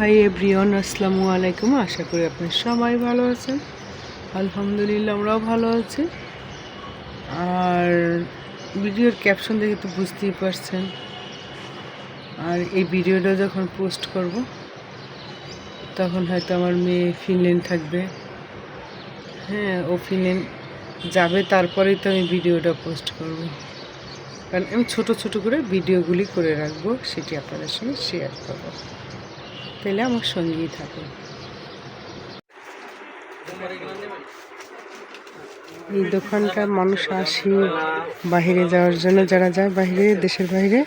Hi everyone, আসসালামু আলাইকুম। আশা করি আপনি সবাই ভালো আছেন। আলহামদুলিল্লাহ, আমরাও ভালো আছি। আর ভিডিওর ক্যাপশন দেখে তো বুঝতেই পারছেন। আর এই ভিডিওটা যখন পোস্ট করব, তখন হয়তো আমার মেয়ে ফিনল্যান্ড থাকবে। হ্যাঁ ও ফিনল্যান্ড যাবে, তারপরেই তো আমি ভিডিওটা পোস্ট করব। কারণ আমি ছোট ছোট করে ভিডিওগুলি করে রাখব, সেটি আপনাদের সঙ্গে শেয়ার করব। তাহলে আমার সঙ্গেই থাকে। এই দোকানটা মানুষ আসে বাইরে যাওয়ার জন্য যারা যায় বাইরে দেশের বাইরে।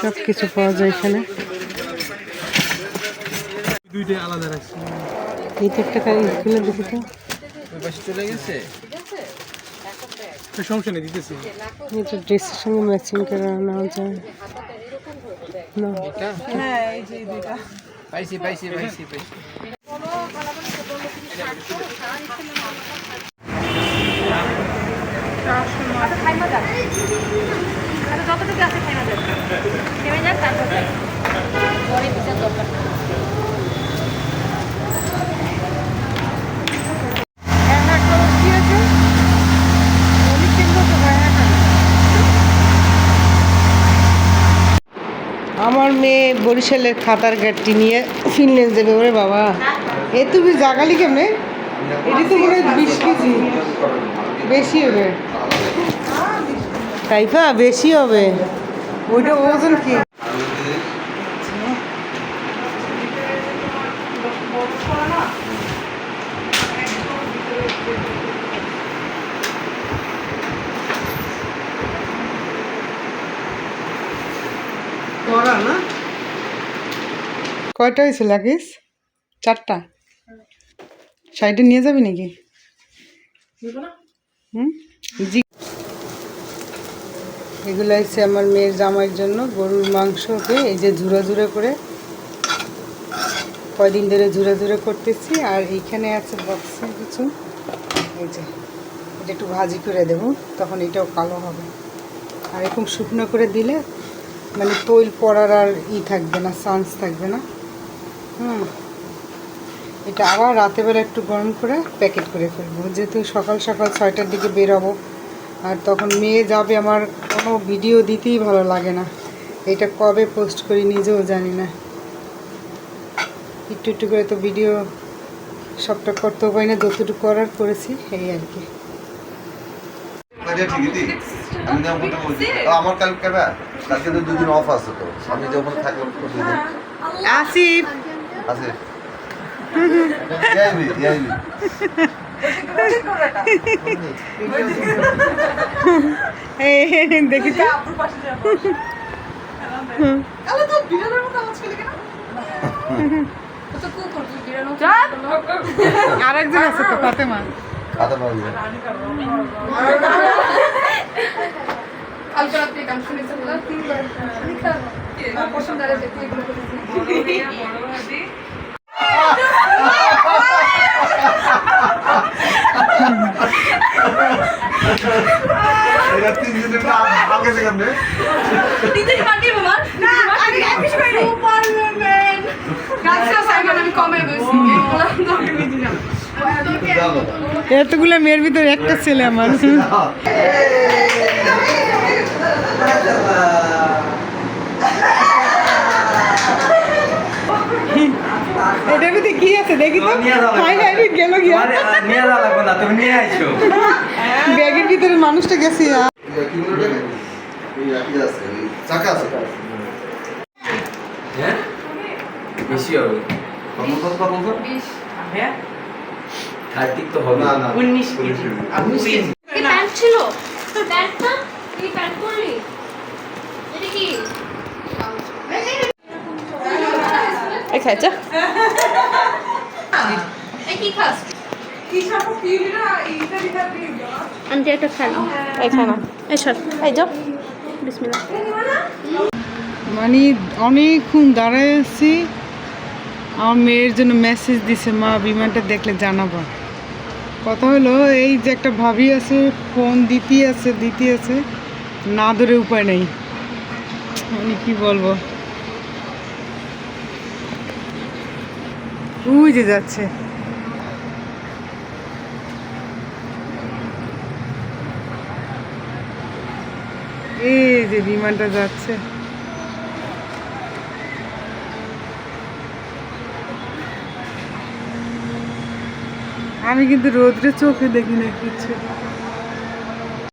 সব কিছু পাওয়া যায় এখানে। দুইটাই আলাদা রাখছি। এই তো একটা কাজ খুলে দেখি তো। চলে গেছে? সমস্যা নেই দিতেছি। ড্রেসের সঙ্গে ম্যাচিং করে নেওয়া যায়। পাইছি পাইছি পাইছি পাইছি যতটুকু আছে খাই না যাবে নেমে যাক তারপর পরে বিচার দরকার আমার মেয়ে বরিশালের খাতার গাড়টি নিয়ে ফিনল্যান্ড দেবে। ওরে বাবা। এ তুমি জাগালি কেমনে? এটি তো মনে হয় বিশ কেজি। বেশি হবে। টাইফা বেশি হবে। ওইটা ওজন কি? করা না? কয়টা হয়েছে লাগিস চারটা? সাইডে নিয়ে যাবি নাকি? হুম? জি। এগুলো হচ্ছে আমার মেয়ের জামাইয়ের জন্য গরুর মাংসকে এই যে ঝুরা ঝুরা করে। কয়দিন ধরে ঝুরা ঝুরা করতেছি আর এইখানে আছে বক্সের কিছু। এই যে এটা একটু ভাজি করে দেবো তখন এটাও কালো হবে। আর এরকম শুকনো করে দিলে মানে তৈল পড়ার আর ই থাকবে না চান্স থাকবে না। হুম। এটা আবার রাতেবেলা একটু গরম করে প্যাকেট করে ফেলব। যেহেতু সকাল সকাল ছয়টার দিকে বেরোবো আর তখন মেয়ে যাবে আমার কোনো ভিডিও দিতেই ভালো লাগে না। এটা কবে পোস্ট করি নিজেও জানি না। একটু একটু করে তো ভিডিও সবটা করতেও পারি না যতটুকু করার করেছি এই আর কি। আচ্ছা, আমার কালকে কালকে তো দুদিন অফ আছে তো। আমি যখন থাকলাম তো দুদিন। আসিফ। আছে ইয়াইবি ইয়াইবি দেখি তো। আরেকজন আছে তো ফাতেমা। পাবি কালকে রাত্রে গান তিনবার আমার পছন্দ আর দেখতে এগুলো করেছি এটা তিন দিনের না আগে থেকে। আপনি নিজেই পাঠিয়ে বাবা না আগে কিছু করি সুপারম্যান গাছটা সাইকেল আমি কমে বসি। এগুলো তোকে বিধি না। এতগুলো মেয়ের ভিতরে একটা ছেলে আমার। এটার ভিতরে কি আছে দেখি তো। হাই হাই গেল গিয়া। নিয়ে যাওয়া লাগবে না তুমি নিয়ে আইছো। ব্যাগের ভিতরে মানুষটা গেছে চাকা আছে হ্যাঁ? বেশি হবে। কত কত কত বলছো তো হবে। না না উনিশ কি প্যান্ট ছিল? প্যান্ট না কি প্যান্ট পরলি? কি? খাস? আন্টি একটা খেলো এই খানা এই সর। এই যাও বিসমিল্লাহ। মানে অনেকক্ষণ দাঁড়ায় আছি আমার মেয়ের জন্য মেসেজ দিছে মা বিমানটা দেখলে জানাবা। কথা হলো এই যে একটা ভাবি আছে ফোন দিতে আছে দিতে আছে না ধরে উপায় নেই। মানে কি বলব? ওই যে যাচ্ছে। এই যে বিমানটা যাচ্ছে। আমি কিন্তু রোদ্রে চোখে দেখি না কিছু